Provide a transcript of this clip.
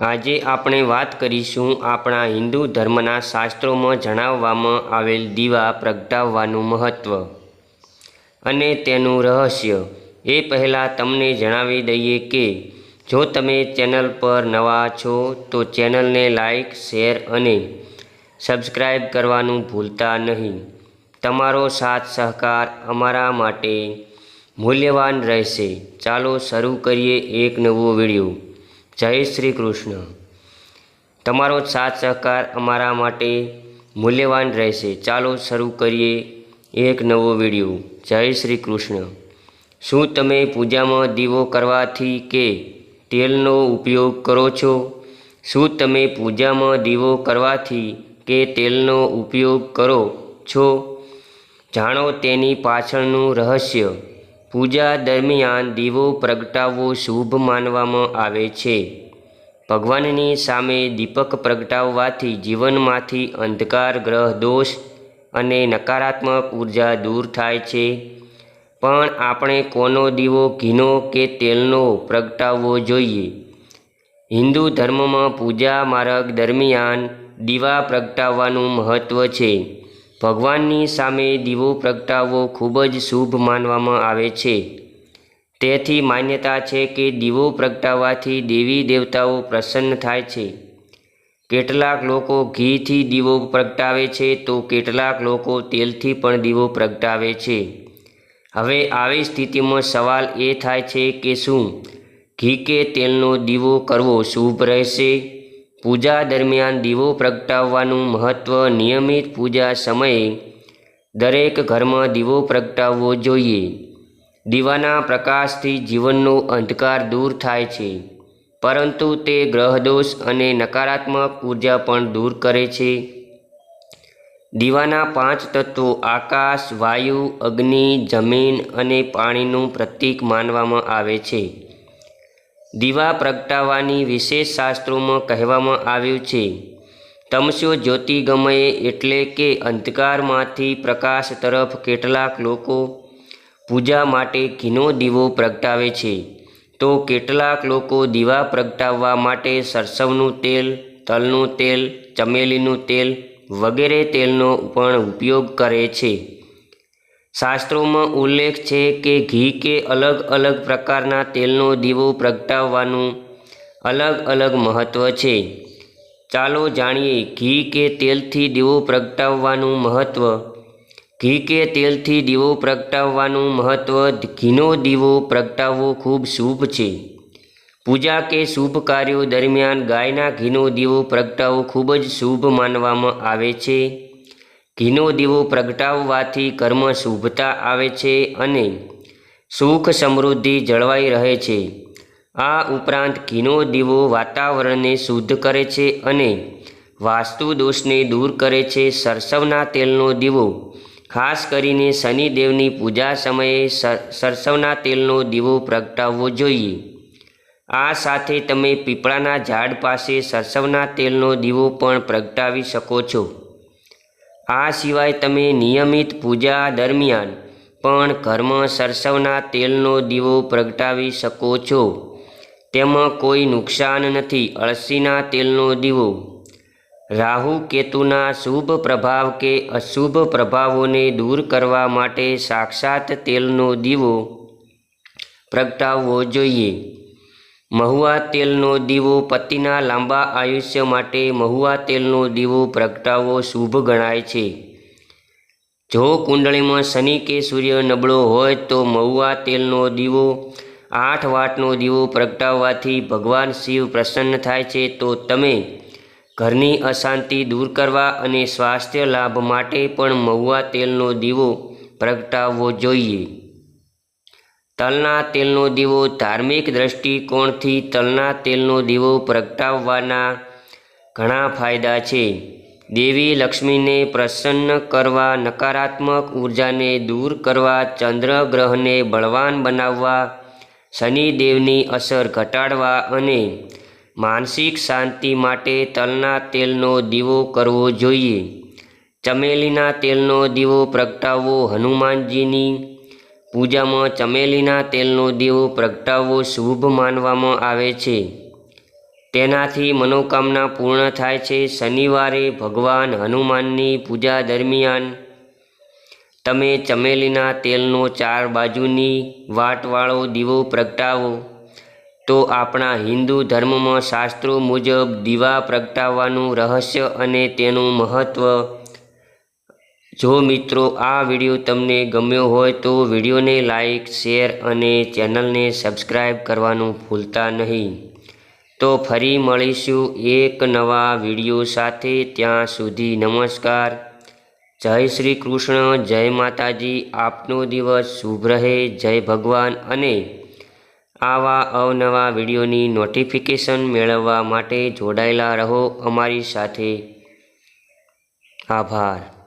આજે આપણે વાત કરીશું આપણા હિન્દુ ધર્મના શાસ્ત્રોમાં જણાવવામાં આવેલ દીવા પ્રગટાવવાનું મહત્ત્વ અને તેનું રહસ્ય. એ પહેલાં તમને જણાવી દઈએ કે, જો તમે ચેનલ પર નવા છો, તો ચેનલને લાઈક, શેર અને સબસ્ક્રાઈબ કરવાનું ભૂલતા નહીં. તમારો સાથ સહકાર અમારા માટે મૂલ્યવાન રહેશે. ચાલો શરૂ કરીએ એક નવો વીડિયો. જય શ્રી કૃષ્ણ. તમારો સાથ સહકાર અમારા માટે મૂલ્યવાન રહેશે. ચાલો શરૂ કરીએ એક નવો વીડિયો. જય શ્રી કૃષ્ણ. શું તમે પૂજામાં દીવો કરવાથી કે તેલનો ઉપયોગ કરો છો? શું તમે પૂજામાં દીવો કરવાથી કે તેલનો ઉપયોગ કરો છો? જાણો તેની પાછળનું રહસ્ય. પૂજા દરમિયાન દીવો પ્રગટાવવો શુભ માનવામાં આવે છે. ભગવાનની સામે દીપક પ્રગટાવવાથી જીવનમાંથી અંધકાર, ગ્રહ દોષ અને નકારાત્મક ઊર્જા દૂર થાય છે. પણ આપણે કોનો દીવો ઘીનો કે તેલનો પ્રગટાવવો જોઈએ? હિન્દુ ધર્મમાં પૂજા માર્ગ દરમિયાન દીવા પ્રગટાવવાનું મહત્ત્વ છે. ભગવાનની સામે દીવો પ્રગટાવવો ખૂબ જ શુભ માનવામાં આવે છે. તેથી માન્યતા છે કે દીવો પ્રગટાવવાથી દેવી દેવતાઓ પ્રસન્ન થાય છે. કેટલાક લોકો ઘીથી દીવો પ્રગટાવે છે તો કેટલાક લોકો તેલથી પણ દીવો પ્રગટાવે છે. હવે આવી સ્થિતિમાં સવાલ એ થાય છે કે શું ઘી કે તેલનો દીવો કરવો શુભ રહેશે? પૂજા દરમિયાન દીવો પ્રગટાવવાનું મહત્ત્વ નિયમિત પૂજા સમયે દરેક ઘરમાં દીવો પ્રગટાવવો જોઈએ. દીવાના પ્રકાશથી જીવનનો અંધકાર દૂર થાય છે, પરંતુ તે ગ્રહદોષ અને નકારાત્મક ઊર્જા પણ દૂર કરે છે. દીવાના પાંચ તત્વો આકાશ, વાયુ, અગ્નિ, જમીન અને પાણીનું પ્રતીક માનવામાં આવે છે. દીવા પ્રગટાવવાની વિશેષ શાસ્ત્રોમાં કહેવામાં આવ્યું છે, તમસ્યો જ્યોતિગમયે એટલે કે અંધકારમાંથી પ્રકાશ તરફ કેટલાક લોકો પૂજા માટે ઘીનો દીવો પ્રગટાવે છે. તો કેટલાક લોકો દીવા પ્રગટાવવા માટે સરસવનું તેલ, તલનું તેલ, ચમેલીનું તેલ વગેરે તેલનો પણ ઉપયોગ કરે છે. શાસ્ત્રોમાં ઉલ્લેખ છે કે ઘી કે અલગ અલગ પ્રકારના તેલનો દીવો પ્રગટાવવાનું અલગ અલગ મહત્ત્વ છે. ચાલો જાણીએ ઘી કે તેલથી દીવો પ્રગટાવવાનું મહત્ત્વ ઘી કે તેલથી દીવો પ્રગટાવવાનું મહત્ત્વ ઘીનો દીવો પ્રગટાવવો ખૂબ શુભ છે. પૂજા કે શુભ કાર્યો દરમિયાન ગાયના ઘીનો દીવો પ્રગટાવવો ખૂબ જ શુભ માનવામાં આવે છે. ઘીનો દીવો પ્રગટાવવાથી કર્મ શુભતા આવે છે અને સુખ સમૃદ્ધિ જળવાઈ રહે છે. આ ઉપરાંત ઘીનો દીવો વાતાવરણને શુદ્ધ કરે છે અને વાસ્તુ દોષને દૂર કરે છે. સરસવના તેલનો દીવો, ખાસ કરીને શનિદેવની પૂજા સમયે સરસવના તેલનો દીવો પ્રગટાવવો જોઈએ. આ સાથે તમે પીપળાના ઝાડ પાસે સરસવના તેલનો દીવો પણ પ્રગટાવી શકો છો. આ સિવાય તમે નિયમિત પૂજા દરમિયાન પણ ઘરમાં સરસવના તેલનો દીવો પ્રગટાવી શકો છો. તેમાં કોઈ નુકસાન નથી અળસીના તેલનો દીવો. રાહુ કેતુના શુભ પ્રભાવ કે અશુભ પ્રભાવોને દૂર કરવા માટે સાક્ષાત તેલનો દીવો પ્રગટાવવો જોઈએ. મહુવા તેલનો દીવો પતિના લાંબા આયુષ્ય માટે મહુવા તેલનો દીવો પ્રગટાવવો શુભ ગણાય છે. જો કુંડળીમાં શનિ કે સૂર્ય નબળો હોય તો મહુવા તેલનો દીવો, આઠ વાટનો દીવો પ્રગટાવવાથી ભગવાન શિવ પ્રસન્ન થાય છે. તો તમે ઘરની અશાંતિ દૂર કરવા અને સ્વાસ્થ્ય લાભ માટે પણ મહુવા તેલનો દીવો પ્રગટાવવો જોઈએ. તલના તેલનો દીવો ધાર્મિક દ્રષ્ટિકોણથી તલના તેલનો દીવો પ્રગટાવવાના ઘણા ફાયદા છે. દેવી લક્ષ્મીને પ્રસન્ન કરવા, નકારાત્મક ઉર્જાને દૂર કરવા ચંદ્રગ્રહને બળવાન બનાવવા, શનિદેવની અસર ઘટાડવા અને માનસિક શાંતિ માટે તલના તેલનો દીવો કરવો જોઈએ. ચમેલીના તેલનો દીવો પ્રગટાવવો હનુમાનજીની પૂજામાં ચમેલીના તેલનો દીવો પ્રગટાવવો શુભ માનવામાં આવે છે. તેનાથી મનોકામના પૂર્ણ થાય છે. શનિવારે ભગવાન હનુમાનની પૂજા દરમિયાન તમે ચમેલીના તેલનો ચાર બાજુની વાટવાળો દીવો પ્રગટાવો. તો આપણા હિન્દુ ધર્મમાં શાસ્ત્રો મુજબ દીવા પ્રગટાવવાનું રહસ્ય અને તેનું મહત્ત્વ જો મિત્રો આ વીડિયો તમને ગમ્યો હોય તો વિડીયોને લાઇક શેર અને ચેનલને સબસ્ક્રાઈબ કરવાનું ભૂલતા નહીં. તો ફરી મળીશું એક નવા વીડિયો સાથે. ત્યાં સુધી નમસ્કાર. જય શ્રી કૃષ્ણ, જય માતાજી. આપનો દિવસ શુભ રહે. જય ભગવાન. અને આવા અવનવા વિડીયોની નોટિફિકેશન મેળવવા માટે જોડાયેલા રહો. અમારી સાથે. આભાર.